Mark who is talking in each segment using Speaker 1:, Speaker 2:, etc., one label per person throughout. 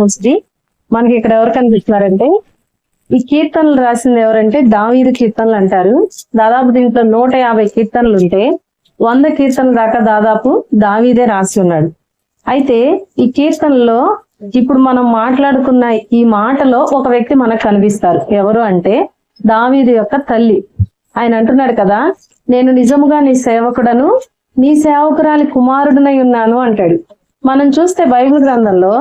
Speaker 1: Mostly మనకి ఇక్కడ ఎవరు కనిపిస్తున్నారంటే ఈ కీర్తనలు రాసింది ఎవరంటే దావీదు కీర్తనలు అంటారు. దాదాపు దీంట్లో నూట యాభై కీర్తనలు ఉంటే వంద కీర్తనలు దాకా దాదాపు దావీదే రాసి ఉన్నాడు. అయితే ఈ కీర్తనలో ఇప్పుడు మనం మాట్లాడుకున్న ఈ మాటలో ఒక వ్యక్తి మనకు కనిపిస్తారు. ఎవరు అంటే దావీదు యొక్క తల్లి. ఆయన అంటున్నాడు కదా నేను నిజముగా నీ సేవకుడను నీ సేవకురాలి కుమారుడునై ఉన్నాను అంటాడు. మనం చూస్తే బైబిల్ గ్రంథంలో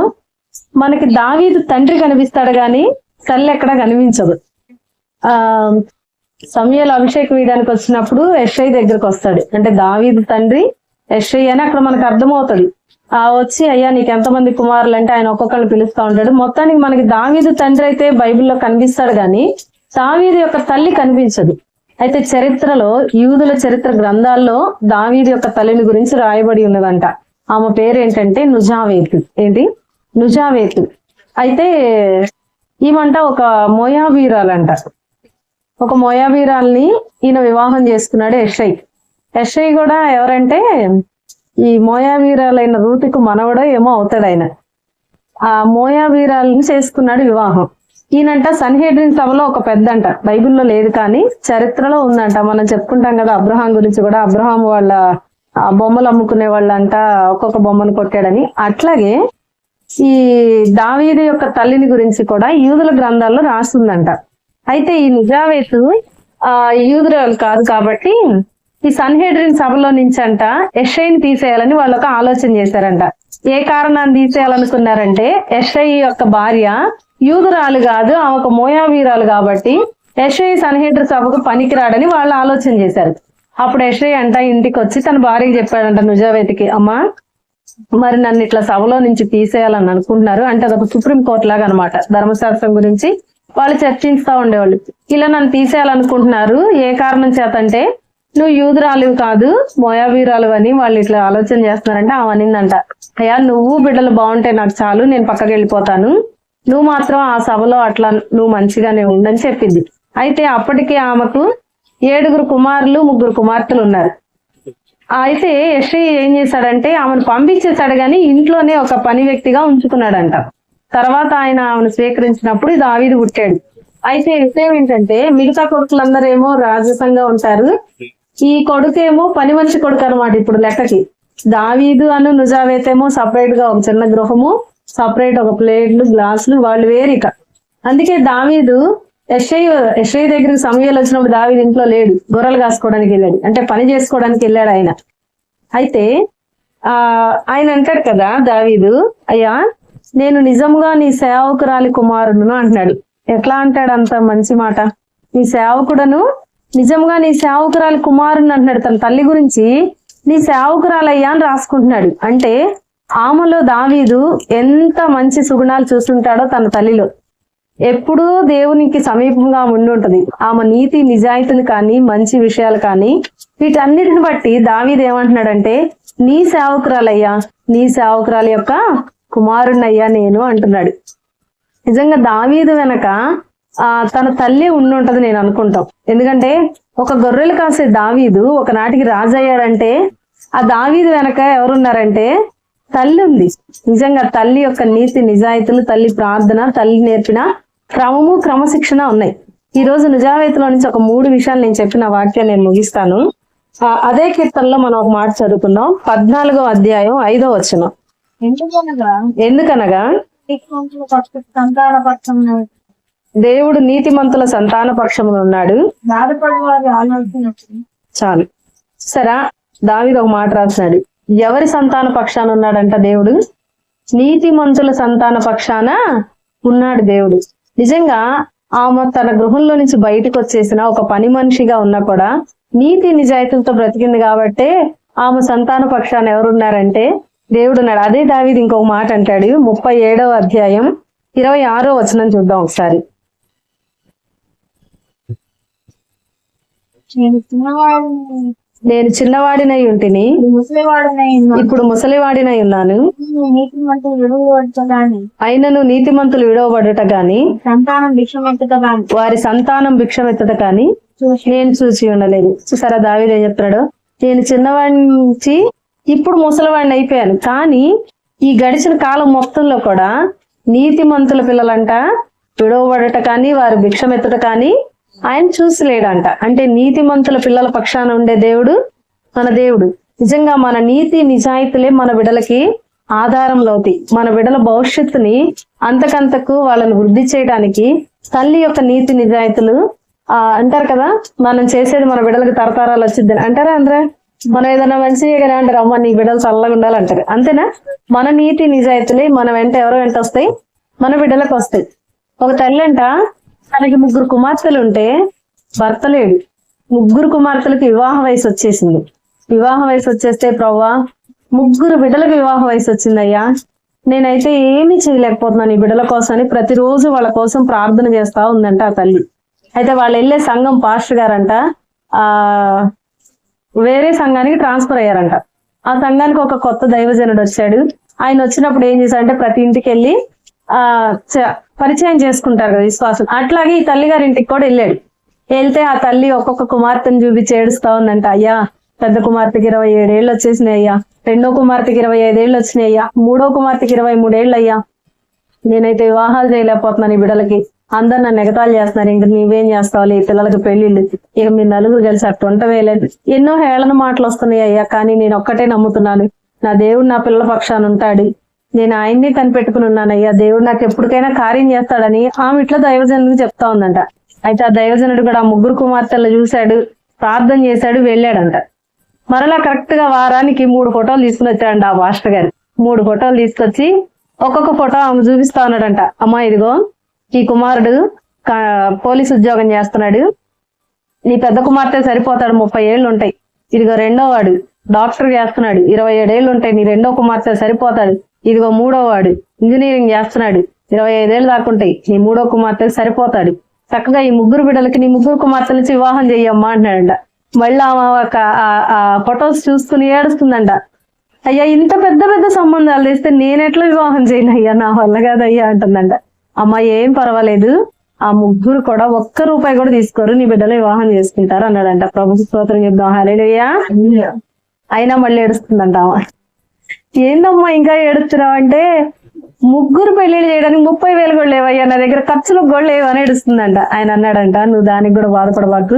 Speaker 1: మనకి దావీదు తండ్రి కనిపిస్తాడు గాని తల్లి ఎక్కడ కనిపించదు. ఆ సమయాలు అభిషేక్ వేయడానికి వచ్చినప్పుడు యశ్ఐ దగ్గరకు వస్తాడు. అంటే దావీదు తండ్రి యశ్ఐ అని అక్కడ మనకు అర్థమవుతుంది. ఆ వచ్చి అయ్యా నీకు ఎంతమంది కుమారులు? అంటే ఆయన ఒక్కొక్కరిని పిలుస్తా ఉంటాడు. మొత్తానికి మనకి దావీదు తండ్రి అయితే బైబిల్లో కనిపిస్తాడు గాని దావీదు యొక్క తల్లి కనిపించదు. అయితే చరిత్రలో యూదుల చరిత్ర గ్రంథాల్లో దావీదు యొక్క తల్లిని గురించి రాయబడి ఉన్నదంట. ఆమె పేరు ఏంటంటే నుజావేతు. ఏంటి? నుజావేతు అయితే ఈమంట ఒక మోయావీరాలంట. ఒక మోయావీరాల్ని ఈయన వివాహం చేసుకున్నాడు యషై. యషై కూడా ఎవరంటే ఈ మోయావీరాలైన రూతికు మనవడో ఏమో అవుతాడు ఆయన ఆ మోయాబీరాలని చేసుకున్నాడు వివాహం. ఈయనంట సన్హెడ్రిన్ సభలో ఒక పెద్ద అంట బైబిల్లో లేదు కానీ చరిత్రలో ఉందంట. మనం చెప్పుకుంటాం కదా అబ్రహాం గురించి కూడా. అబ్రహాం వాళ్ళ ఆ బొమ్మలు అమ్ముకునే వాళ్ళంట. ఒక్కొక్క బొమ్మను కొట్టాడని. అట్లాగే ఈ దావీదు యొక్క తల్లిని గురించి కూడా యూదుల గ్రంథాల్లో రాస్తుందంట. అయితే ఈ నిజావేతు ఆ యూదురాలు కాదు కాబట్టి ఈ సన్హెడ్రిన్ సభలో నుంచి అంట యషైని తీసేయాలని వాళ్ళు ఒక ఆలోచన చేశారంట. ఏ కారణాన్ని తీసేయాలనుకున్నారంటే ఎస్ఐ యొక్క భార్య యూదురాలు కాదు ఆమె ఒక మోయావీరాలు కాబట్టి ఎస్ఐ సన్హెడ్రి సభకు పనికిరాడని వాళ్ళు ఆలోచన చేశారు. అప్పుడు ఎస్ఐ అంట ఇంటికి వచ్చి తన భార్యకి చెప్పాడంట నుజావేతికి అమ్మా మరి నన్ను ఇట్లా సభలో నుంచి తీసేయాలని అనుకుంటున్నారు. అంటే అదొక సుప్రీం కోర్టు లాగా అనమాట ధర్మశాస్త్రం గురించి వాళ్ళు చర్చిస్తా ఉండేవాళ్ళు. ఇలా నన్ను తీసేయాలనుకుంటున్నారు. ఏ కారణం చేతంటే నువ్వు యూదురాలివి కాదు మోయావీరాలు అని వాళ్ళు ఇట్లా ఆలోచన చేస్తున్నారంటే ఆమె అనిందంట. అయ్యా నువ్వు బిడ్డలు బాగుంటే నాకు చాలు నేను పక్కకి వెళ్ళిపోతాను. నువ్వు మాత్రం ఆ సభలో అట్లా నువ్వు మంచిగానే ఉండని చెప్పింది. అయితే అప్పటికి ఆమెకు ఏడుగురు కుమారులు ముగ్గురు కుమార్తెలు ఉన్నారు. అయితే యశ్వి ఏం చేశాడంటే ఆమెను పంపించేశాడు కానీ ఇంట్లోనే ఒక పని వ్యక్తిగా ఉంచుకున్నాడంట. తర్వాత ఆయన ఆమెను స్వీకరించినప్పుడు దావీదు పుట్టాడు. అయితే విషయం ఏంటంటే మిగతా కొడుకులందరేమో రాజసంగా ఉంటారు. ఈ కొడుకేమో పని మనిషి కొడుకు అనమాట ఇప్పుడు లెక్కకి. దావీదు అను నుజావేతేమో సపరేట్గా ఒక చిన్న గృహము సపరేట్ ఒక ప్లేట్లు గ్లాసులు వాళ్ళు వేరిక అందుకే దావీదు ఎస్ఐ ఎస్ఐ దగ్గరికి సమయాలు వచ్చినప్పుడు దావీదు ఇంట్లో లేడు. గొర్రెలు కాసుకోవడానికి వెళ్ళాడు. అంటే పని చేసుకోవడానికి వెళ్ళాడు ఆయన. అయితే ఆ ఆయన అంటాడు కదా దావీదు అయ్యా నేను నిజంగా నీ సేవకురాలి కుమారుడును అంటున్నాడు ఎట్లా అంటాడు అంత మంచి మాట? నీ సేవకుడను నిజంగా నీ సేవకురాలి కుమారుని అంటున్నాడు. తన తల్లి గురించి నీ సేవకురాలయ్యా అని రాసుకుంటున్నాడు. అంటే ఆమెలో దావీదు ఎంత మంచి సుగుణాలు చూస్తుంటాడో తన తల్లిలో. ఎప్పుడూ దేవునికి సమీపంగా ఉండి ఉంటది ఆమె నీతి నిజాయితీలు కానీ మంచి విషయాలు కానీ వీటన్నిటిని బట్టి దావీది ఏమంటున్నాడంటే నీ సేవకురాలయ్యా నీ సేవకురాల యొక్క కుమారుణ్ణయ్యా నేను అంటున్నాడు. నిజంగా దావీదు వెనక ఆ తన తల్లి ఉండి ఉంటది నేను అనుకుంటాం. ఎందుకంటే ఒక గొర్రెలు కాసే దావీదు ఒకనాటికి రాజు అయ్యాడంటే ఆ దావీదు వెనక ఎవరున్నారంటే తల్లి ఉంది. నిజంగా తల్లి యొక్క నీతి నిజాయితీలు తల్లి ప్రార్థన తల్లి నేర్పిన క్రమము క్రమశిక్షణ ఉన్నాయి. ఈ రోజు నిజావేతిలో నుంచి ఒక మూడు విషయాలు నేను చెప్పిన వాక్యం నేను ముగిస్తాను. ఆ, అదే కీర్తనలో మనం ఒక మాట చదువుకున్నాం పద్నాలుగో అధ్యాయం ఐదో వచనం.
Speaker 2: ఎందుకనగా?
Speaker 1: ఎందుకనగా?
Speaker 2: నీతిమంతుల పక్ష సంతాన పక్షం
Speaker 1: దేవుడు నీతిమంతుల సంతాన పక్షమున ఉన్నాడు. చాలు. సరా దావిది ఒక మాట రాస్తున్నాడు. ఎవరి సంతాన పక్షాన ఉన్నాడంట దేవుడు? నీతిమంతుల సంతాన పక్షాన ఉన్నాడు దేవుడు. నిజంగా ఆమె తన గృహంలో నుంచి బయటకు వచ్చేసిన ఒక పని మనిషిగా ఉన్నా కూడా నీతి నిజాయితీలతో బ్రతికింది కాబట్టే ఆమె సంతాన పక్షాన ఎవరున్నారంటే దేవుడు ఉన్నాడు. అదే దావిది ఇంకొక మాట అంటాడు. ముప్పై ఏడవ అధ్యాయం ఇరవై ఆరో వచనం చూద్దాం ఒకసారి.
Speaker 2: నేను
Speaker 1: నేను చిన్నవాడినై ఉంటిని. ఇప్పుడు ముసలివాడినై ఉన్నాను. అయినను నీతిమంతులు విడవబడుట గాని
Speaker 2: సంతానం భిక్షమెత్తుగాని
Speaker 1: వారి సంతానం భిక్షమెత్తట కానీ
Speaker 2: చూసి
Speaker 1: నేను చూసి ఉండలేదు. చూసారా దావీదు ఏం చెప్తున్నాడు? నేను చిన్నవాడి నుంచి ఇప్పుడు ముసలివాడిని అయిపోయాను. కానీ ఈ గడిచిన కాలం మొత్తంలో కూడా నీతిమంతుల పిల్లలంట విడవబడట కానీ వారు భిక్షమెత్తుట కానీ ఆయన చూసలేడంట. అంటే నీతిమంతుల పిల్లల పక్షాన ఉండే దేవుడు మన దేవుడు. నిజంగా మన నీతి నిజాయితీలే మన బిడలకి ఆధారంలో అవుతాయి మన బిడల భవిష్యత్తుని అంతకంతకు వాళ్ళని వృద్ధి చేయడానికి తల్లి యొక్క నీతి నిజాయితీలు ఆ అంటారు కదా మనం చేసేది మన బిడ్డలకు తరతరాలు వచ్చింది అంటారా అందరా మనం ఏదైనా మంచిగా అంటారు. అమ్మ నీ బిడ్డలు చల్లగా ఉండాలంటారు. అంతేనా? మన నీతి నిజాయితీలే మన వెంట ఎవరో వెంట వస్తాయి మన బిడ్డలకు వస్తాయి. ఒక తల్లి అంట తనకి ముగ్గురు కుమార్తెలు ఉంటే భర్త లేడు. ముగ్గురు కుమార్తెలకు వివాహ వయసు వచ్చేసింది. వివాహ వయసు వచ్చేస్తే ప్రవ్వా ముగ్గురు బిడ్డలకు వివాహ వయసు వచ్చిందయ్యా. నేనైతే ఏమీ చేయలేకపోతున్నాను ఈ బిడ్డల కోసం అని ప్రతిరోజు వాళ్ళ కోసం ప్రార్థన చేస్తా ఉందంట ఆ తల్లి. అయితే వాళ్ళు వెళ్ళే సంఘం పాస్టర్ గారంట ఆ వేరే సంఘానికి ట్రాన్స్ఫర్ అయ్యారంట. ఆ సంఘానికి ఒక కొత్త దైవజనుడు వచ్చాడు. ఆయన వచ్చినప్పుడు ఏం చేశాడంటే ప్రతి ఇంటికి వెళ్ళి ఆ చ- పరిచయం చేసుకుంటారు కదా విశ్వాసం అట్లాగే ఈ తల్లి గారి ఇంటికి కూడా వెళ్ళాడు. వెళ్తే ఆ తల్లి ఒక్కొక్క కుమార్తెను చూపించి ఏడుస్తా ఉందంట అయ్యా పెద్ద కుమార్తెకి ఇరవై ఏడేళ్ళు వచ్చేసినాయి అయ్యా రెండో కుమార్తెకి ఇరవై ఐదేళ్ళు వచ్చినాయి అయ్యా మూడో కుమార్తెకి ఇరవై మూడేళ్ళు అయ్యా నేనైతే వివాహాలు చేయలేకపోతున్నాను ఈ బిడ్డలకి. అందరు నన్ను ఎగతాలు చేస్తున్నారు. ఇంక నువ్వేం చేస్తావు ఈ పిల్లలకి పెళ్ళిళ్ళు ఇక మీ నలుగురు కలిసి అట్టు వేయలేదు ఎన్నో హేళన మాటలు వస్తున్నాయి అయ్యా కానీ నేను ఒక్కటే నమ్ముతున్నాను. నా దేవుడు నా పిల్లల పక్షాన ఉంటాడు. నేను ఆయన్ని కనిపెట్టుకుని ఉన్నానయ్యా. దేవుడు నాకు ఎప్పటికైనా కార్యం చేస్తాడని ఆమె ఇట్లా దైవజనుడికి చెప్తా ఉందంట. అయితే ఆ దైవజనుడు కూడా ఆ ముగ్గురు కుమార్తెలు చూశాడు ప్రార్థన చేశాడు వెళ్ళాడంట. మరలా కరెక్ట్గా వారానికి మూడు ఫోటోలు తీసుకుని వచ్చాడంట ఆ మాస్టర్ గారు. మూడు ఫోటోలు తీసుకొచ్చి ఒక్కొక్క ఫోటో ఆమె చూపిస్తా ఉన్నాడంట. అమ్మా ఇదిగో ఈ కుమారుడు పోలీస్ ఉద్యోగం చేస్తున్నాడు. నీ పెద్ద కుమార్తె సరిపోతాడు ముప్పై ఏళ్ళు ఉంటాయి. ఇదిగో రెండో వాడు డాక్టర్ చేస్తున్నాడు. ఇరవై ఏడేళ్ళు ఉంటాయి. నీ రెండో కుమార్తె సరిపోతాడు. ఇదిగో మూడో వాడు. ఇంజనీరింగ్ చేస్తున్నాడు. ఇరవై ఐదేళ్ళు దాకా ఉంటాయి. నీ మూడో కుమార్తె సరిపోతాడు. చక్కగా ఈ ముగ్గురు బిడ్డలకి నీ ముగ్గురు కుమార్తెలకి వివాహం చెయ్యమ్మా అంటున్నాడంట. మళ్ళీ ఆమె ఒక ఫొటోస్ చూసుకుని ఏడుస్తుందంట. అయ్యా ఇంత పెద్ద పెద్ద సంబంధాలు తెస్తే నేను ఎట్లా వివాహం చేయను అయ్యా? నా వల్ల కాదయ్యా అంటుందంట. అమ్మ ఏం పర్వాలేదు. ఆ ముగ్గురు కూడా ఒక్క రూపాయి కూడా తీసుకోరు. నీ బిడ్డలు వివాహం చేసుకుంటారు అన్నాడంట. ప్రభు స్తోత్రం చెప్దాం. హలేలుయా అయినా మళ్ళీ ఏడుస్తుందంట ఆమె. ఏందమ్మా ఇంకా ఏడుస్తున్నావు అంటే ముగ్గురు పెళ్ళిళ్ళు చేయడానికి ముప్పై వేలు కూడా లేవయ్యా నా దగ్గర ఖర్చులకు కూడా లేవు అని ఏడుస్తుందంట. ఆయన అన్నాడంట నువ్వు దానికి కూడా బాధపడబాకు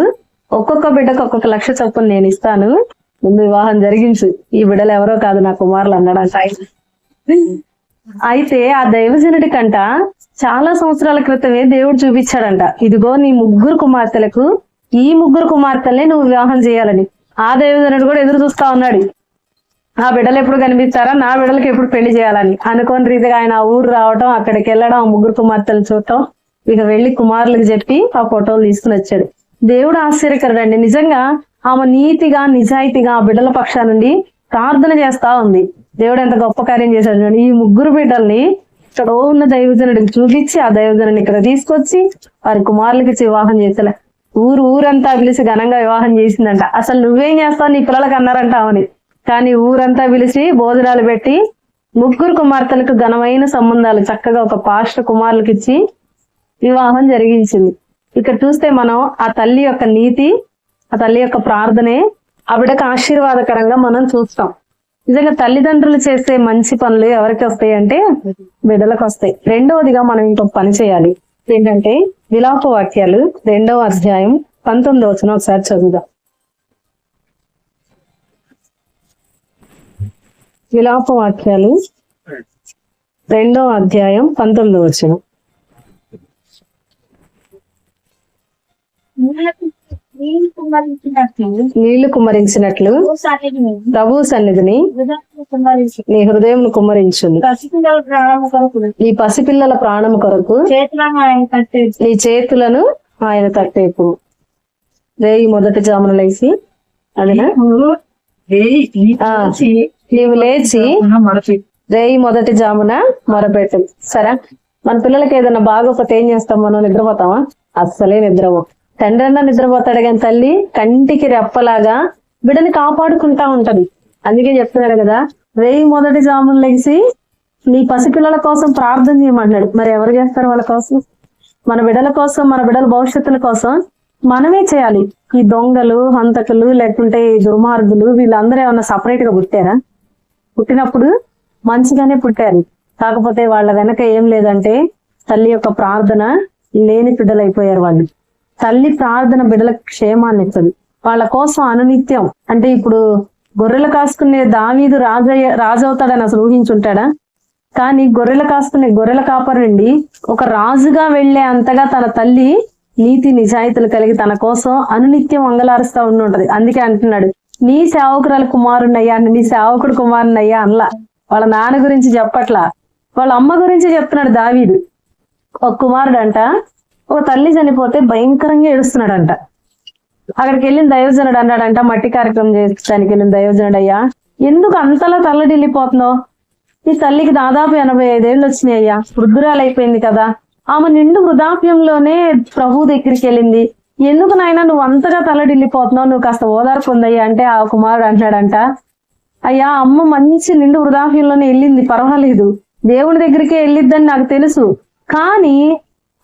Speaker 1: ఒక్కొక్క బిడ్డకు ఒక్కొక్క లక్ష చొప్పున నేను ఇస్తాను. ముందు వివాహం జరిగించు. ఈ బిడ్డలు ఎవరో కాదు నా కుమారులు అన్నాడంట ఆయన. అయితే ఆ దైవజనుడి కంట చాలా సంవత్సరాల క్రితమే దేవుడు చూపించాడంట ఇదిగో నీ ముగ్గురు కుమార్తెలకు ఈ ముగ్గురు కుమార్తెల్ని నువ్వు వివాహం చేయాలని. ఆ దైవజనుడు కూడా ఎదురు చూస్తా ఉన్నాడు. ఆ బిడ్డలు ఎప్పుడు కనిపిస్తారా? నా బిడ్డలకి ఎప్పుడు పెళ్ళి చేయాలని? అనుకోని రీతిగా ఆయన ఆ ఊరు రావటం అక్కడికి వెళ్ళడం ఆ ముగ్గురు కుమార్తెలు చూడటం ఇక వెళ్ళి కుమారులకు చెప్పి ఆ ఫోటోలు తీసుకుని వచ్చాడు. దేవుడు ఆశ్చర్యకరుడండి. నిజంగా ఆమె నీతిగా నిజాయితీగా ఆ బిడ్డల పక్షా నుండి ప్రార్థన చేస్తా ఉంది. దేవుడు ఎంత గొప్ప కార్యం చేశాడు ఈ ముగ్గురు బిడ్డల్ని ఇక్కడ ఉన్న దైవజనుడికి చూపించి ఆ దైవజనుని ఇక్కడ తీసుకొచ్చి వారి కుమారులకి వివాహం చేసలే. ఊరు ఊరంతా పిలిచి ఘనంగా వివాహం చేసిందంట. అసలు నువ్వేం చేస్తావు? నీ పిల్లలకి అన్నారంట అవని కానీ ఊరంతా పిలిచి భోజనాలు పెట్టి ముగ్గురు కుమార్తెలకు ఘనమైన సంబంధాలు చక్కగా ఒక పాష్ట కుమారులకు ఇచ్చి వివాహం జరిగించింది. ఇక్కడ చూస్తే మనం ఆ తల్లి యొక్క నీతి ఆ తల్లి యొక్క ప్రార్థనే ఆవిడకు ఆశీర్వాదకరంగా మనం చూస్తాం. నిజంగా తల్లిదండ్రులు చేసే మంచి పనులు ఎవరికి వస్తాయి అంటే బిడ్డలకు వస్తాయి. రెండవదిగా మనం ఇంకొక పని చేయాలి. ఏంటంటే విలాప వాక్యాలు రెండవ అధ్యాయం పంతొమ్మిది వచ్చిన ఒకసారి చదువుదాం. విలాప వాక్యాలు. రెండవ అధ్యాయం పంతొమ్మిది వచ్చిన
Speaker 2: నీళ్ళు కుమ్మరించినట్లు
Speaker 1: ప్రభు సన్నిధిని నీ హృదయం కుమ్మరించుంది నీ పసిపిల్లల ప్రాణం కొరకు నీ చేతులను ఆయన తట్టేపు. రేయి మొదటి జామున అదినా? ఆ, నీవు లేచి రేయి మొదటి జామున మొరపెట్టు. సరే? మన పిల్లలకి ఏదైనా బాగోకపోతే ఏం చేస్తాం మనం నిద్రపోతామా? అస్సలే నిద్రపో. తండ్రి అన్నా నిద్రపోతాడు కానీ తల్లి కంటికి రెప్పలాగా బిడ్డని కాపాడుకుంటా ఉంటది. అందుకే చెప్తున్నారు కదా రేయి మొదటి జామున లేచి నీ పసిపిల్లల కోసం ప్రార్థన చేయమన్నాడు మరి ఎవరు చేస్తారు వాళ్ళ కోసం? మన బిడ్డల కోసం మన బిడ్డల భవిష్యత్తుల కోసం మనమే చేయాలి. ఈ దొంగలు హంతకులు లేకుంటే ఈ దుర్మార్గులు వీళ్ళందరూ ఏమన్నా సపరేట్గా పుట్టారా? పుట్టినప్పుడు మంచిగానే పుట్టారు. కాకపోతే వాళ్ళ వెనక ఏం లేదంటే తల్లి యొక్క ప్రార్థన లేని బిడ్డలైపోయారు వాళ్ళు. తల్లి ప్రార్థన బిడ్డల క్షేమాన్ని ఇస్తుంది వాళ్ళ కోసం అనునిత్యం. అంటే ఇప్పుడు గొర్రెలు కాసుకునే దావీదు రాజయ్య రాజవుతాడని అసలు ఊహించుంటాడా? కానీ గొర్రెలు కాసుకునే గొర్రెల కాపరండి ఒక రాజుగా వెళ్ళే అంతగా తన తల్లి నీతి నిజాయితీలు కలిగి తన కోసం అనునిత్యం అంగలారుస్తా ఉండి ఉంటది అందుకే అంటున్నాడు నీ సేవకురాలు కుమారున్నయ్యా నీ సేవకుడు కుమారున్నయ్యా అనలా. వాళ్ళ నాన్న గురించి చెప్పట్లా. వాళ్ళ అమ్మ గురించి చెప్తున్నాడు దావీదు. ఒక కుమారుడు అంట ఒక తల్లి చనిపోతే భయంకరంగా ఏడుస్తున్నాడంట. అక్కడికి వెళ్ళిన దైవజనుడు అన్నాడంట మట్టి కార్యక్రమం చేయడానికి వెళ్ళిన దైవజనుడు అయ్యా ఎందుకు అంతలా తల్లడిల్లిపోతున్నావు? ఈ తల్లికి దాదాపు ఎనభై ఐదేళ్ళు వచ్చినాయి అయ్యా వృద్ధురాలు అయిపోయింది కదా. ఆమె నిండు వృధాప్యంలోనే ప్రభు దగ్గరికి వెళ్ళింది. ఎందుకు నాయన నువ్వు అంతగా తలడిల్లిపోతున్నావు? నువ్వు కాస్త ఓదార్పు ఉందయ్యా అంటే ఆ కుమారుడు అంటున్నాడంట. అయ్యా అమ్మ మంచి నిండు వృధాహ్యంలోనే వెళ్ళింది పర్వాలేదు. దేవుని దగ్గరికే వెళ్ళిద్దని నాకు తెలుసు. కానీ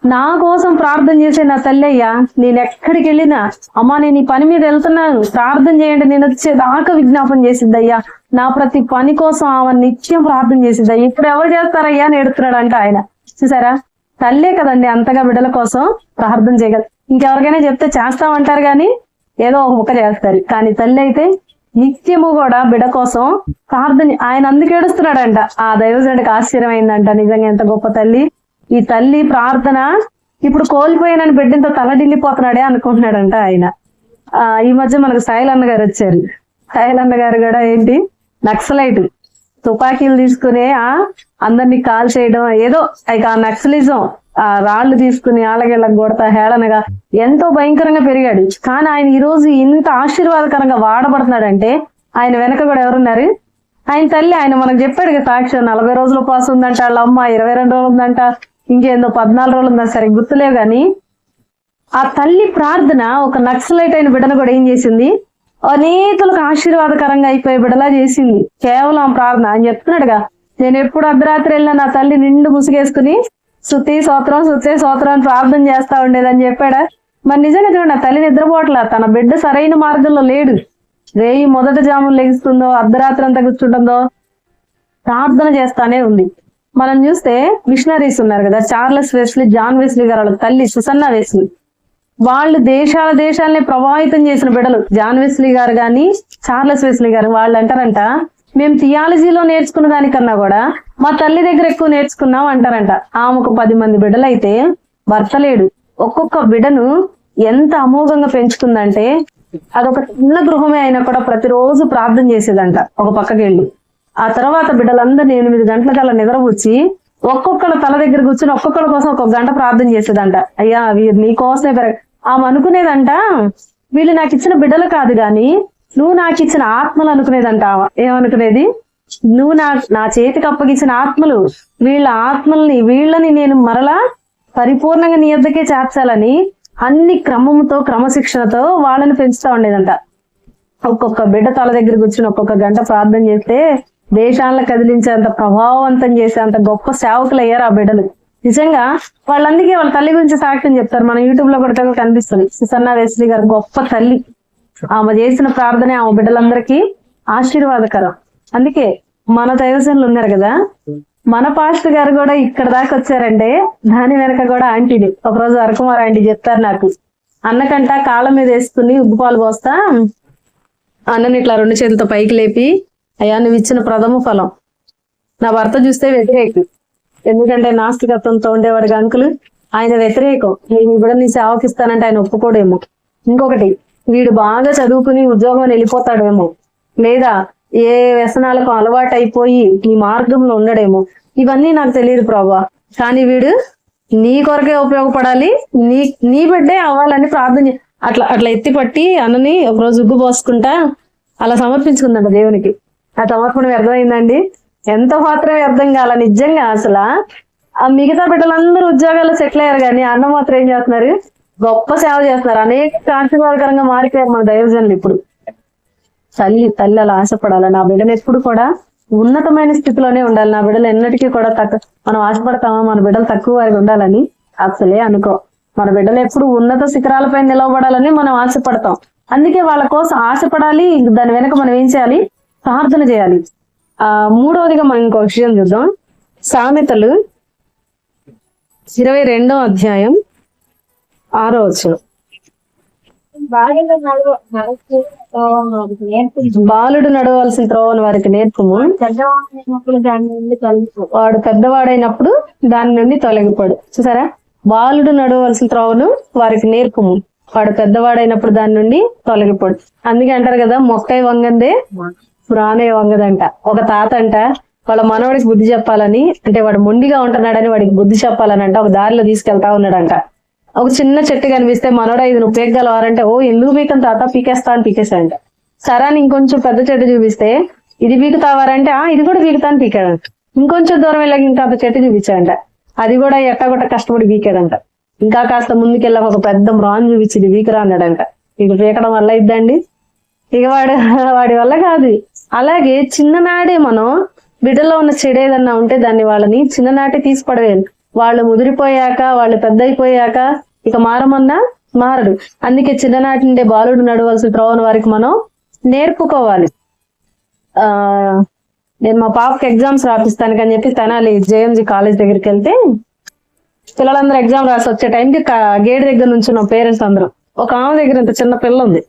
Speaker 1: నా కోసం ప్రార్థన చేసే నా తల్లి అయ్యా నేను ఎక్కడికి వెళ్ళినా అమ్మా నేను ఈ పని మీద వెళ్తున్నాను. ప్రార్థన చేయండి నేను వచ్చేదాకా విజ్ఞాపన చేసిద్ది అయ్యా నా ప్రతి పని కోసం ఆమె నిత్యం ప్రార్థన చేసిద్ది ఇప్పుడు ఎవరు చేస్తారయ్యా అని అంట ఆయన. చూసారా? తల్లే కదండి అంతగా బిడ్డల కోసం ప్రార్థన చేయగలరు ఇంకెవరికైనా చెప్తే చేస్తామంటారు కానీ ఏదో ఒక ముక్క చేస్తారు. కానీ తల్లి అయితే నిత్యము కూడా బిడ కోసం ప్రార్థన ఆయన అందుకు ఏడుస్తున్నాడంట. ఆ దైవజనుడికి ఆశ్చర్యం అయిందంట నిజంగా ఎంత గొప్ప తల్లి. ఈ తల్లి ప్రార్థన ఇప్పుడు కోల్పోయానని బిడ్డంతో తలడిల్లిపోతున్నాడే అనుకుంటున్నాడంట ఆయన. ఆ ఈ మధ్య మనకు సాయిల్ అన్న గారు వచ్చారు. సాయిల్ అన్న గారు కూడా ఏంటి? నక్సలైట్. తుపాకీలు తీసుకునే ఆ అందరినీ కాల్ చేయడం ఏదో ఇక ఆ నక్సలిజం ఆ రాళ్ళు తీసుకుని ఆలగేళ్ళకు కొడతా హేళనగా ఎంతో భయంకరంగా పెరిగాడు. కానీ ఆయన ఈ రోజు ఇంత ఆశీర్వాదకరంగా వాడబడుతున్నాడంటే ఆయన వెనక కూడా ఎవరున్నారు? ఆయన తల్లి ఆయన మనకు చెప్పాడు కదా సాక్ష్యం నలభై రోజుల పాస్ ఉందంట వాళ్ళ అమ్మ ఇరవై రెండు రోజులు ఉందంట ఇంకేందో పద్నాలుగు రోజులు ఉందా సరే గుర్తులేవు కానీ ఆ తల్లి ప్రార్థన ఒక నక్సలైట్ అయిన బిడ్డను కూడా ఏం చేసింది? అనేకులకు ఆశీర్వాదకరంగా అయిపోయే బిడలా చేసింది. కేవలం ప్రార్థన. అని చెప్తున్నాడుగా నేను ఎప్పుడు అర్ధరాత్రి వెళ్ళినా నా తల్లి నిండు ముసుగేసుకుని శుద్ధి సోత్రం శుద్ధి సోత్రం అని ప్రార్థన చేస్తా ఉండేదని చెప్పాడా? మరి నిజంగా చూడండి తల్లి నిద్రపోవట్లా తన బిడ్డ సరైన మార్గంలో లేడు. రేయి మొదట జాములు లెగిస్తుందో అర్ధరాత్రి అంతా కూర్చుంటుందో ప్రార్థన చేస్తానే ఉంది. మనం చూస్తే మిషనరీస్ ఉన్నారు కదా చార్లెస్ వెస్లీ జాన్ వెస్లీ గారు వాళ్ళ తల్లి సుసన్న వెస్లీ. వాళ్ళు దేశాల దేశాలని ప్రభావితం చేసిన బిడ్డలు. జాన్ వెస్లీ గారు కానీ చార్లెస్ వెస్లీ గారు వాళ్ళు అంటారంట మేము థియాలజీలో నేర్చుకున్న దానికన్నా కూడా మా తల్లి దగ్గర ఎక్కువ నేర్చుకున్నాం అంటారంట. ఆమెకు పది మంది బిడ్డలు అయితే భర్త లేడు. ఒక్కొక్క బిడ్డను ఎంత అమోఘంగా పెంచుకుందంటే అదొక చిన్న గృహమే అయినా కూడా ప్రతిరోజు ప్రార్థన చేసేదంట ఒక పక్కకి వెళ్ళి ఆ తర్వాత బిడ్డలందరినీ ఎనిమిది గంటల కల్లా నిద్రపుచ్చి ఒక్కొక్కళ్ళ తల దగ్గర కూర్చొని ఒక్కొక్కళ్ళ కోసం ఒక్కొక్క గంట ప్రార్థన చేసేదంట. అయ్యా వీరు నీ కోసమే పెరగ ఆమె అనుకునేదంట వీళ్ళు నాకు ఇచ్చిన బిడ్డలు కాదు గాని నువ్వు నాకు ఇచ్చిన ఆత్మలు అనుకునేదంట ఏమనుకునేది? నువ్వు నా నా చేతికి అప్పగించిన ఆత్మలు వీళ్ళ ఆత్మల్ని వీళ్ళని నేను మరలా పరిపూర్ణంగా నీ యొద్దకే చేర్చాలని అన్ని క్రమముతో క్రమశిక్షణతో వాళ్ళని పెంచుతా ఉండేదంట. ఒక్కొక్క బిడ్డ తల దగ్గర కూర్చుని ఒక్కొక్క గంట ప్రార్థన చేస్తే దేశాలను కదిలించేంత ప్రభావవంతం చేసేంత గొప్ప సేవకులు అయ్యారు ఆ బిడ్డలు. నిజంగా వాళ్ళందుకే వాళ్ళ తల్లి గురించి సాక్ష్యం చెప్తారు. మన యూట్యూబ్లో కూడా కనిపిస్తుంది. సుసన్నా వేశ్రీ గారు గొప్ప తల్లి. ఆమె చేసిన ప్రార్థనే ఆమె బిడ్డలందరికీ ఆశీర్వాదకరం. అందుకే మన దైవజనులు ఉన్నారు కదా మన పాస్టర్ గారు కూడా ఇక్కడ దాకా వచ్చారంటే దాని వెనక కూడా ఆంటీని ఒకరోజు అరకుమార్ ఆంటీ చెప్తారు నాకు. అన్నకంట కాళ్ళ మీద వేసుకుని ఉగ్గుపాలు పోస్తా అన్నని ఇట్లా రెండు చేతులతో పైకి లేపి అయ్యా నువ్వు ఇచ్చిన ప్రథమ ఫలం. నా భర్త చూస్తే వ్యతిరేకం. ఎందుకంటే నాస్తికత్వంతో ఉండేవాడు అంకులు ఆయన వ్యతిరేకం. నేను కూడా నీ సేవకిస్తానంటే ఆయన ఒప్పుకోడేమో. ఇంకొకటి వీడు బాగా చదువుకుని ఉద్యోగం వెళ్ళిపోతాడేమో. లేదా ఏ వ్యసనాలకు అలవాటు అయిపోయి ఈ మార్గంలో ఉండడేమో ఇవన్నీ నాకు తెలియదు ప్రభా. కానీ వీడు నీ కొరకే ఉపయోగపడాలి. నీ నీ బిడ్డే అవ్వాలని ప్రార్థన అట్లా అట్లా ఎత్తిపట్టి అన్నని ఒకరోజు ఉగ్గు పోసుకుంటా అలా సమర్పించుకుందంట దేవునికి. ఆ సమర్పణ వ్యర్థమైందండి. ఎంత మాత్రం వ్యర్థం కాల నిజంగా అసలు. ఆ మిగతా బిడ్డలందరూ ఉద్యోగాల్లో సెటిల్ అయ్యారు కానీ అన్న మాత్రం ఏం చేస్తున్నారు? గొప్ప సేవ చేస్తున్నారు. అనేక ఆశీర్వాదకరంగా మారిపోయారు మన దైవజనులు ఇప్పుడు. తల్లి తల్లి అలా ఆశపడాలి. నా బిడ్డను ఎప్పుడు కూడా ఉన్నతమైన స్థితిలోనే ఉండాలి. నా బిడ్డలు ఎన్నటికీ కూడా తక్కువ మనం ఆశపడతామా? మన బిడ్డలు తక్కువ వారికి ఉండాలని అసలే అనుకో. మన బిడ్డలు ఎప్పుడు ఉన్నత శిఖరాలపై నిలవబడాలని మనం ఆశపడతాం. అందుకే వాళ్ళ కోసం ఆశపడాలి. దాని వెనక మనం ఏం చేయాలి? ప్రార్థన చేయాలి. ఆ మూడవదిగా మనం ఇంకో విషయం చూద్దాం. సామెతలు ఇరవై రెండో అధ్యాయం ఆరో
Speaker 2: నేర్పించు.
Speaker 1: బాలుడు నడవలసిన త్రోవను వారికి నేర్పుము. వాడు పెద్దవాడైనప్పుడు దాని నుండి తొలగిపోడు. చూసారా? బాలుడు నడవలసిన త్రోవను వారికి నేర్పుము. వాడు పెద్దవాడైనప్పుడు దాని నుండి తొలగిపోడు. అందుకే అంటారు కదా మొక్కై వంగందే పురాణే వంగదంట. ఒక తాత అంట వాళ్ళ మనవడికి బుద్ధి చెప్పాలని అంటే వాడు మొండిగా ఉంటున్నాడని వాడికి బుద్ధి చెప్పాలని అంట ఒక దారిలో తీసుకెళ్తా ఉన్నాడంట. ఒక చిన్న చెట్టు కనిపిస్తే మనోడా ఇది నువ్వు పీకగలవారంటే ఓ ఎందుకు పీకని తాత? పీకేస్తా అని పీకేశాడంట. సరే అని ఇంకొంచెం పెద్ద చెట్టు చూపిస్తే ఇది పీకుతావారంటే ఆ ఇది కూడా పీకుతా అని పీకాడంట. ఇంకొంచెం దూరం వెళ్ళాక ఇంకా చెట్టు చూపించాడంట. అది కూడా ఎట్టగొట్ట కష్టపడి పీకాడంట. ఇంకా కాస్త ముందుకెళ్ళాక ఒక పెద్ద మ్రాన్ చూపించి ఇది పీకరా అన్నాడంట. ఇది పీకడం వల్ల ఇద్దండి ఇక వాడు వాడి వల్ల కాదు. అలాగే చిన్ననాడే మనం బిడ్డలో ఉన్న చెడు ఏదన్నా ఉంటే దాన్ని వాళ్ళని చిన్ననాటే తీసి పడవేయాలి వాళ్ళు ముదిరిపోయాక వాళ్ళు పెద్ద అయిపోయాక ఇక మారమన్నా మారడు. అందుకే చిన్ననాటి నుండే బాలుడు నడవలసిన త్రోవను వారికి మనం నేర్పుకోవాలి. ఆ నేను మా పాపకి ఎగ్జామ్స్ రాపిస్తానికి అని చెప్పి తెనాలి జేఎంజీ కాలేజ్ దగ్గరికి వెళ్తే పిల్లలందరూ ఎగ్జామ్ రాసి వచ్చే టైంకి గేట్ దగ్గర నుంచి ఉన్న పేరెంట్స్ అందరం. ఒక ఆమె దగ్గర ఇంత చిన్న పిల్ల ఉంది.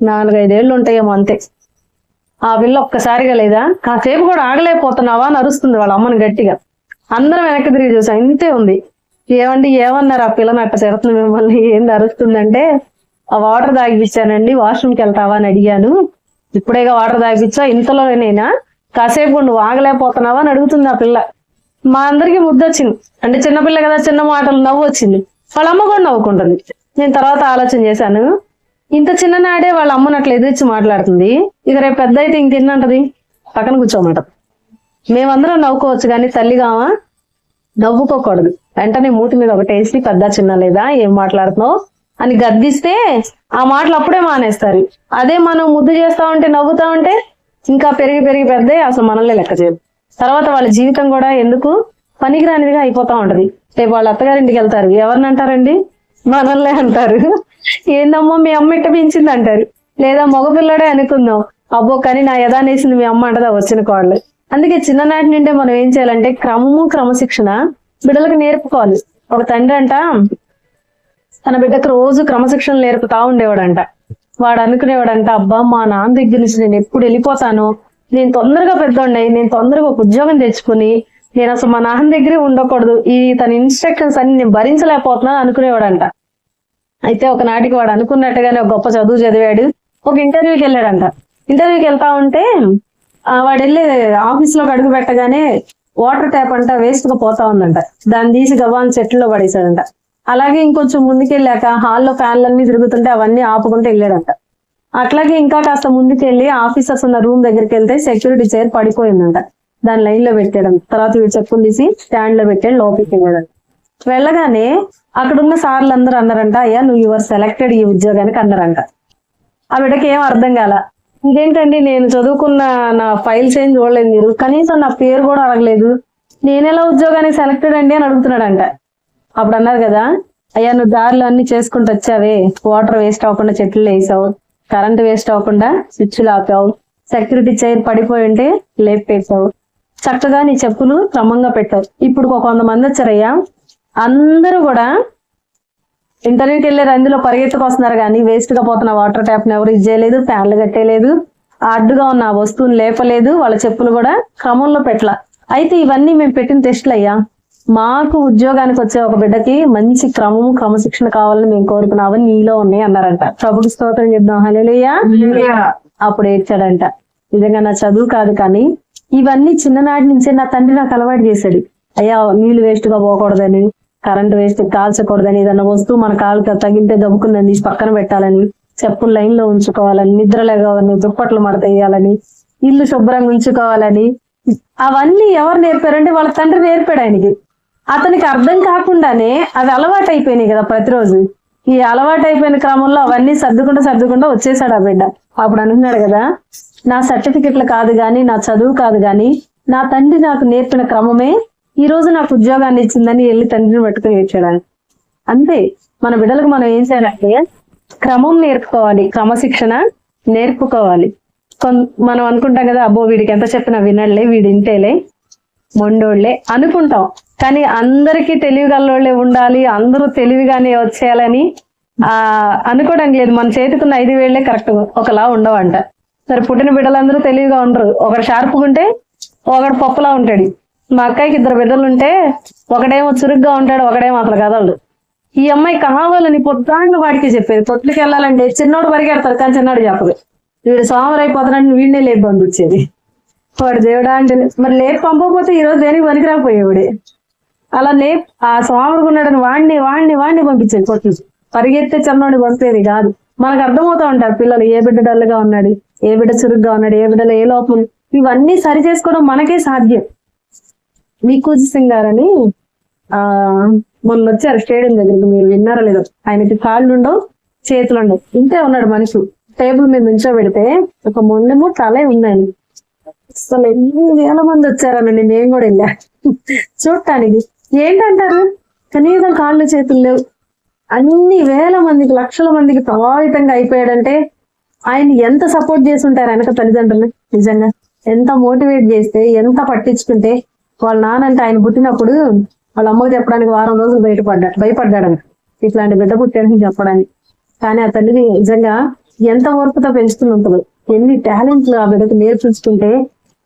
Speaker 1: నాలుగైదేళ్ళు ఉంటాయేమో అంతే. ఆ పిల్ల ఒక్కసారిగా లేదా? కాసేపు కూడా ఆగలేకపోతున్నావా అని అరుస్తుంది వాళ్ళ అమ్మని గట్టిగా. అందరం వెనక్కి తిరిగి చూసాం. ఇంతే ఉంది. ఏమండి ఏమన్నారు ఆ పిల్లని అట్ట తిడుతుంది మిమ్మల్ని? ఏం అరుస్తుందంటే ఆ వాటర్ తాగిపించానండి వాష్రూమ్కి వెళ్తావా అని అడిగాను. ఇప్పుడేగా వాటర్ తాగిపించా ఇంతలోనేనా? కాసేపు నువ్వు ఆగలేకపోతున్నావా అని అడుగుతుంది ఆ పిల్ల. మా అందరికి ముద్ద వచ్చింది. అంటే చిన్నపిల్ల కదా చిన్న మాటలు నవ్వు వచ్చింది. వాళ్ళ అమ్మ కూడా నవ్వుకుంటుంది. నేను తర్వాత ఆలోచన చేశాను. ఇంత చిన్ననాడే వాళ్ళ అమ్మను అట్లా ఎదిరించి మాట్లాడుతుంది. ఇక రేపు పెద్ద అయితే ఇంకెన్నంటది పక్కన కూర్చోమంటది మేమందరం నవ్వుకోవచ్చు కానీ తల్లిగామా నవ్వుకోకూడదు. వెంటనే మూతి మీద ఒకటి వేసి పెద్ద చిన్న లేదా? ఏం మాట్లాడుతున్నావు? అని గద్దిస్తే ఆ మాటలు అప్పుడే మానేస్తారు. అదే మనం ముద్దు చేస్తా ఉంటే నవ్వుతా ఉంటే ఇంకా పెరిగి పెరిగి పెద్ద అసలు మనల్ని లెక్క చేయదు తర్వాత వాళ్ళ జీవితం కూడా ఎందుకు? పనికిరానిదిగా అయిపోతా ఉంటది. రేపు వాళ్ళ అత్తగారింటికి వెళ్తారు. ఎవరిని అంటారండి? మనల్నే అంటారు. ఏందమ్మా మీ అమ్మ ఇట్ట పెంచింది అంటారు. లేదా మగపిల్లడే అనుకుందాం. అబ్బో కానీ నా యదానేసింది మీ అమ్మ అంటదా వచ్చిన కోళ్ళు అందుకే చిన్ననాటి నుండే మనం ఏం చేయాలంటే క్రమము క్రమశిక్షణ బిడ్డలకు నేర్పుకోవాలి. ఒక తండ్రి అంట తన బిడ్డకు రోజు క్రమశిక్షణ నేర్పుతా ఉండేవాడంట. వాడు అనుకునేవాడంట అబ్బా మా నాన్న దగ్గర నుంచి నేను ఎప్పుడు వెళ్ళిపోతాను? నేను తొందరగా పెద్దోండి నేను తొందరగా ఒక ఉద్యోగం తెచ్చుకుని నేను అసలు మా నాన్న దగ్గరే ఉండకూడదు. ఈ తన ఇన్స్ట్రక్షన్స్ అన్ని నేను భరించలేకపోతున్నాను అనుకునేవాడంట. అయితే ఒక నాటికి వాడు అనుకున్నట్టుగానే ఒక గొప్ప చదువు చదివాడు. ఒక ఇంటర్వ్యూకి వెళ్ళాడంట. ఇంటర్వ్యూకి వెళ్తా ఉంటే వాడు వెళ్ళి ఆఫీస్లోకి అడుగు పెట్టగానే వాటర్ ట్యాప్ అంట వేస్ట్ పోతా ఉందంట. దాన్ని తీసి గవాన్ చెట్టులో పడేశాడంట. అలాగే ఇంకొంచెం ముందుకెళ్ళాక హాల్లో ఫ్యాన్లన్నీ తిరుగుతుంటే అవన్నీ ఆపుకుంటూ వెళ్ళాడంట. అట్లాగే ఇంకా కాస్త ముందుకెళ్ళి ఆఫీసర్స్ ఉన్న రూమ్ దగ్గరికి వెళ్తే సెక్యూరిటీ చైర్ పడిపోయిందంట. దాని లైన్లో పెట్టాడంట. తర్వాత వీడు చెప్పులు తీసి స్టాండ్లో పెట్టాడు లోపలికి వెళ్ళాడు వెళ్ళగానే అక్కడున్న సార్లు అందరూ అన్నారంట అయ్యా నువ్వు యువర్ సెలెక్టెడ్ ఈ ఉద్యోగానికి అన్నారంట. ఆ బిడ్డకి ఏం అర్థం కాల. ఇదేంటండి నేను చదువుకున్న నా ఫైల్స్ ఏం చూడలేదు మీరు. కనీసం నా పేరు కూడా అడగలేదు. నేనెలా ఉద్యోగానికి సెలెక్టెడ్ అండి అని అడుగుతున్నాడంట. అప్పుడు అన్నారు కదా అయ్యా నువ్వు దారిలో అన్ని చేసుకుంటూ వచ్చావే. వాటర్ వేస్ట్ అవ్వకుండా చెట్లు వేసావు. కరెంట్ వేస్ట్ అవ్వకుండా స్విచ్లు ఆపావు. సెక్యూరిటీ చైర్ పడిపోయి ఉంటే లేపేసావు చక్కగా నీ చెప్పులు క్రమంగా పెట్టావు. ఇప్పుడు ఒక వంద మంది వచ్చారయ్యా. అందరూ కూడా ఇంటర్వ్యూకి వెళ్ళారు అందులో పరిగెత్తుకు వస్తున్నారు కానీ వేస్ట్గా పోతున్న వాటర్ ట్యాప్ని ఎవరు ఇచ్చేయలేదు ఫ్యాన్లు కట్టేయలేదు అడ్డుగా ఉన్న వస్తువుని లేపలేదు వాళ్ళ చెప్పులు కూడా క్రమంలో పెట్టల. అయితే ఇవన్నీ మేము పెట్టిన టెస్టులు అయ్యా మాకు ఉద్యోగానికి వచ్చే ఒక బిడ్డకి మంచి క్రమము క్రమశిక్షణ కావాలని మేము కోరుకున్నాం. అవన్నీ నీలో ఉన్నాయి అన్నారంట. ప్రభుకి స్తోత్రం చెప్దాం. హలేలుయ్యా అప్పుడు ఏడ్చాడంట. నిజంగా నా చదువు కాదు కానీ ఇవన్నీ చిన్ననాటి నుంచే నా తండ్రి నాకు అలవాటు చేశాడు. అయ్యా నీళ్ళు వేస్ట్గా పోకూడదని కరెంట్ వేస్ట్ కాల్చకూడదని ఏదన్నా వస్తువు మన కాలుకి తగిలితే దబ్బుకుందని తీసి పక్కన పెట్టాలని చెప్పులు లైన్లో ఉంచుకోవాలని నిద్ర లేగాలని దుప్పట్లు మడతేయాలని ఇల్లు శుభ్రంగా ఉంచుకోవాలని అవన్నీ ఎవరు నేర్పారంటే వాళ్ళ తండ్రి నేర్పాడు ఆయనకి. అతనికి అర్థం కాకుండానే అవి అలవాటు అయిపోయినాయి కదా ప్రతిరోజు. ఈ అలవాటు అయిపోయిన క్రమంలో అవన్నీ సర్దుకుంటా సర్దుకుంటా వచ్చేసాడు ఆ బిడ్డ. అప్పుడు అనుకున్నాడు కదా నా సర్టిఫికెట్లు కాదు గాని నా చదువు కాదు గాని నా తండ్రి నాకు నేర్పిన క్రమమే ఈ రోజు నాకు ఉద్యోగాన్ని ఇచ్చిందని వెళ్ళి తండ్రిని పట్టుకుని ఏడ్చాడు? అంతే. మన బిడ్డలకు మనం ఏం చేయాలంటే క్రమం నేర్పుకోవాలి. క్రమశిక్షణ నేర్పుకోవాలి. మనం అనుకుంటాం కదా అబ్బో వీడికి ఎంత చెప్పినా వినట్లే వీడి ఇంటేలే మొండోళ్ళే అనుకుంటాం. కానీ అందరికీ తెలివిగల్లోళ్ళే ఉండాలి అందరూ తెలివిగానే వచ్చేయాలని ఆ అనుకోవడం లేదు. మన చేతికున్న ఐదు వేళ్ళే కరెక్ట్ ఒకలా ఉండవంట. సరే పుట్టిన బిడ్డలందరూ తెలివిగా ఉండరు. ఒకడు షార్ప్గా ఉంటే ఒకడు పప్పులా ఉంటాడు. మా అక్కకి ఇద్దరు బిడ్డలు ఉంటే ఒకడేమో చురుగ్గా ఉంటాడు ఒకడేమో అసలు కదలడు. ఈ అమ్మాయి కావాలని పొద్దాంగా వాడికి చెప్పేది. పొట్లకి వెళ్ళాలంటే చిన్నోడు పరిగెడతాడు కానీ చిన్నోడు చెప్పదు. వీడు సోమరు అయిపోతున్నాడు వీడినే లేపు పంపించేది. వాడు దేవుడా అంటే మరి లేపు పంపకపోతే ఈ రోజు దేనికి పనికిరాకపోయేవాడే? అలా లేపు ఆ స్వామికి ఉన్నాడని వాడిని వాడిని వాడిని పంపించేది పొట్లు పరిగెత్తే చిన్నోడిని పంపేది కాదు. మనకు అర్థమవుతా ఉంటారు పిల్లలు ఏ బిడ్డ డల్గా ఉన్నాడు ఏ బిడ్డ చురుగ్గా ఉన్నాడు ఏ బిడ్డలో ఏ లోపం ఇవన్నీ సరి చేసుకోవడం మనకే సాధ్యం. మీకూజి సింగ్ గారని ఆ మొన్న వచ్చారు స్టేడియం దగ్గరికి మీరు విన్నారా లేదో. ఆయనకి కాళ్ళు ఉండవు చేతులు ఉండవు ఇంతే ఉన్నాడు మనిషి. టేబుల్ మీద నుంచో పెడితే ఒక మొండెము తలే ఉంది ఆయన అసలు ఎన్ని వేల మంది వచ్చారనండి నేను కూడా వెళ్ళా చూడటానికి. ఏంటంటారు? కనీసం కాళ్ళు చేతులు లేవు. అన్ని వేల మందికి లక్షల మందికి ప్రభావితంగా అయిపోయాడంటే ఆయన ఎంత సపోర్ట్ చేసి ఉంటారు వెనక తల్లిదండ్రులు నిజంగా. ఎంత మోటివేట్ చేస్తే ఎంత పట్టించుకుంటే వాళ్ళ నాన్న అంటే ఆయన పుట్టినప్పుడు వాళ్ళ అమ్మకి చెప్పడానికి వారం రోజులు బయటపడ్డా భయపడ్డాడు ఇట్లాంటి బిడ్డ పుట్టాడని చెప్పడానికి. కానీ ఆ తల్లిని నిజంగా ఎంత ఓర్పుతో పెంచుకుని ఉంటుంది ఎన్ని టాలెంట్లు ఆ బిడ్డకు నేర్పించుకుంటే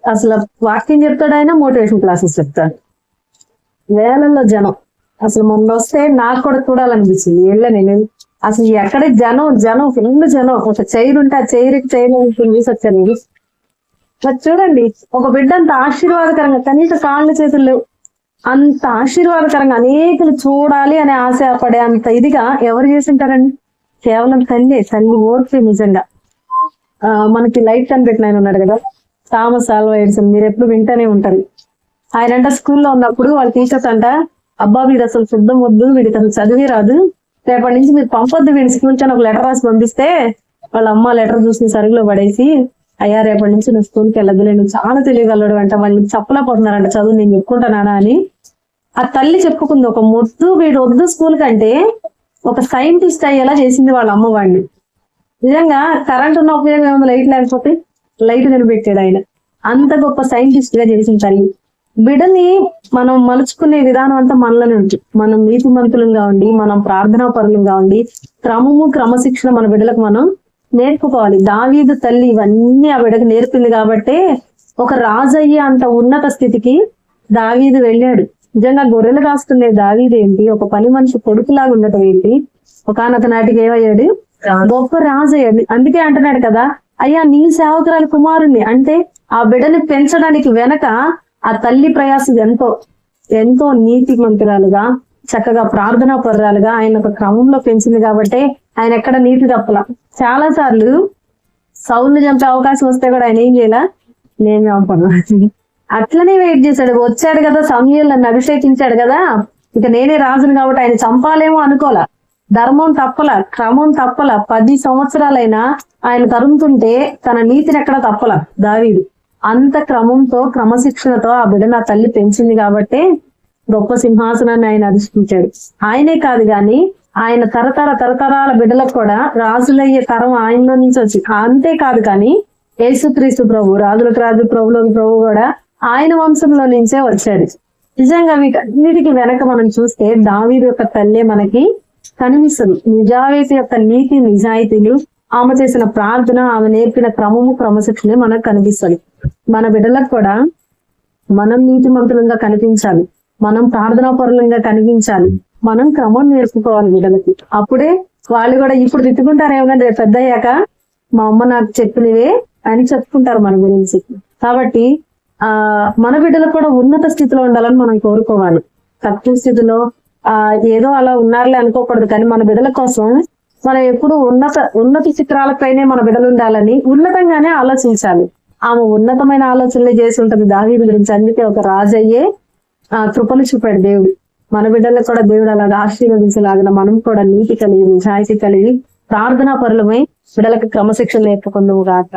Speaker 1: అసలు వాక్యం చెప్తాడు ఆయన మోటివేషన్ క్లాసెస్ చెప్తాడు. వేలల్లో జనం. అసలు మొన్న వస్తే నాకు కూడా చూడాలనిపించింది. వెళ్ళా నేను. అసలు ఎక్కడ జనం జనం ఫుల్ జనం. ఒక చైర్ ఉంటే ఆ చైర్కి చైర్ చూసి వచ్చాను నేను. మరి చూడండి ఒక బిడ్డ అంత ఆశీర్వాదకరంగా కనీస కాళ్ళు చేతులు లేవు. అంత ఆశీర్వాదకరంగా అనేకులు చూడాలి అనే ఆశ పడే అంత ఇదిగా ఎవరు చేసింటారండి? కేవలం తల్లి తల్లి ఓర్పు నిజంగా. ఆ, మనకి లైట్ కనిపెట్టిన ఆయన ఉన్నాడు కదా థామస్ ఆల్వా ఎడిసన్ మీరు ఎప్పుడు వింటూనే ఉంటారు. ఆయన అంట స్కూల్లో ఉన్నప్పుడు వాళ్ళ టీచర్స్ అంట అబ్బా వీడు అసలు శుద్ధం వద్దు వీడికి అసలు చదివి రాదు. రేపటి నుంచి మీరు పంపొద్దు వీడి స్కూల్ నుంచి అని ఒక లెటర్ రాసి పంపిస్తే వాళ్ళ అమ్మ లెటర్ చూసి సరుగులో పడేసి అయ్యా రేపటి నుంచి నువ్వు స్కూల్కి వెళ్ళదులే నువ్వు చాలా తెలియగలడు అంట. వాళ్ళు చెప్పలేకపోతున్నారంట. చదువు నేను చెప్పుకుంటానా అని. ఆ తల్లి చెప్పుకుంది ఒక మొద్దు వీడు వద్దు స్కూల్ కంటే ఒక సైంటిస్ట్ అయ్యేలా చేసింది వాళ్ళ అమ్మ వాడిని. నిజంగా కరెంట్ ఉన్న ఉపయోగం ఏముంది? లైట్ లేకపోతే లైట్ నిలబెట్టాడు ఆయన. అంత గొప్ప సైంటిస్ట్గా చేసిన తల్లి. బిడ్డని మనం మలుచుకునే విధానం అంతా మనలో నుంచి మనం నీతిమంతులంగా ఉండి మనం ప్రార్థనా పరులంగా ఉండి క్రమము క్రమశిక్షణ మన బిడ్డలకు మనం నేర్పుకోవాలి. దావీదు తల్లి ఇవన్నీ ఆ బిడ్డకు నేర్పింది కాబట్టే ఒక రాజు అయ్యే అంత ఉన్నత స్థితికి దావీదు వెళ్ళాడు. నిజంగా గొర్రెలు కాస్తుండే దావీదు ఏంటి? ఒక పని మనిషి కొడుకులాగా ఉండటం ఏంటి ఒకనొక నాటికి ఏమయ్యాడు? గొప్ప రాజు అయ్యాడు అందుకే అంటున్నాడు కదా అయ్యా నీ సేవకురాలి కుమారుణ్ణి. అంటే ఆ బిడ్డని పెంచడానికి వెనక ఆ తల్లి ప్రయాసం ఎంతో ఎంతో నీతి మంతురాలుగా చక్కగా ప్రార్థనా పరురాలుగా ఆయన ఒక క్రమంలో పెంచింది కాబట్టి ఆయన ఎక్కడ నీతి తప్పల. చాలా సార్లు సౌండ్ చంపే అవకాశం వస్తే కూడా ఆయన ఏం చేయాల? నేను చంపను అట్లనే వెయిట్ చేశాడు. వచ్చాడు కదా సమయంలో నన్ను అభిషేకించాడు కదా. ఇక నేనే రాజును కాబట్టి ఆయన చంపాలేమో అనుకోలే. ధర్మం తప్పల క్రమం తప్పల. పది సంవత్సరాలైనా ఆయన తరుముతుంటే తన నీతిని ఎక్కడ తప్పల? దావీదు. అంత క్రమంతో క్రమశిక్షణతో ఆ బిడ్డ నా తల్లి పెంచింది కాబట్టి గొప్ప సింహాసనాన్ని ఆయన అధిష్ఠించాడు. ఆయనే కాదు కానీ ఆయన తరతర తరతరాల బిడ్డలకు కూడా రాజులయ్యే తరం ఆయనలో నుంచి వచ్చి అంతే కాదు కానీ యేసుక్రీస్తు ప్రభు రాజులకు రాజు ప్రభులకు ప్రభు కూడా ఆయన వంశంలో నుంచే వచ్చాడు. నిజంగా వీటన్నిటికి వెనక మనం చూస్తే దావీదు యొక్క తల్లే మనకి కనిపిస్తుంది. నిజావేసి యొక్క నీతి నిజాయితీలు ఆమె చేసిన ప్రార్థన ఆమె నేర్పిన క్రమము క్రమశిక్షణ మనకు కనిపిస్తుంది. మన బిడ్డలకు కూడా మనం నీతిమంతులంగా కనిపించాలి. మనం ప్రార్థనా పరులంగా కనిపించాలి. మనం క్రమం నేర్చుకోవాలి వీళ్ళకి. అప్పుడే వాళ్ళు కూడా ఇప్పుడు తిట్టుకుంటారేమో కానీ రేపు పెద్ద అయ్యాక మా అమ్మ నాకు చెప్పినవే అని చెప్పుకుంటారు మన గురించి. కాబట్టి ఆ మన బిడ్డలకు కూడా ఉన్నత స్థితిలో ఉండాలని మనం కోరుకోవాలి. తక్కువ స్థితిలో ఆ ఏదో అలా ఉన్నారులే అనుకోకూడదు. కానీ మన బిడ్డల కోసం మనం ఎప్పుడు ఉన్నత ఉన్నత శిఖరాలపైనే మన బిడ్డలు ఉండాలని ఉన్నతంగానే ఆలోచించాలి. ఆమె ఉన్నతమైన ఆలోచనలే చేసి ఉంటుంది దావీ గురించి. అందుకే ఒక రాజయ్యే ఆ కృపలు చూపాడు దేవుడు. మన బిడ్డలకు కూడా దేవుడు అలాగా ఆశీర్వదించలాగిన మనం కూడా నీతి కలిగి నిజాయితీ కలిగి ప్రార్థనా పరులమై బిడ్డలకు క్రమశిక్షణ నేర్పుకుందాము గాక.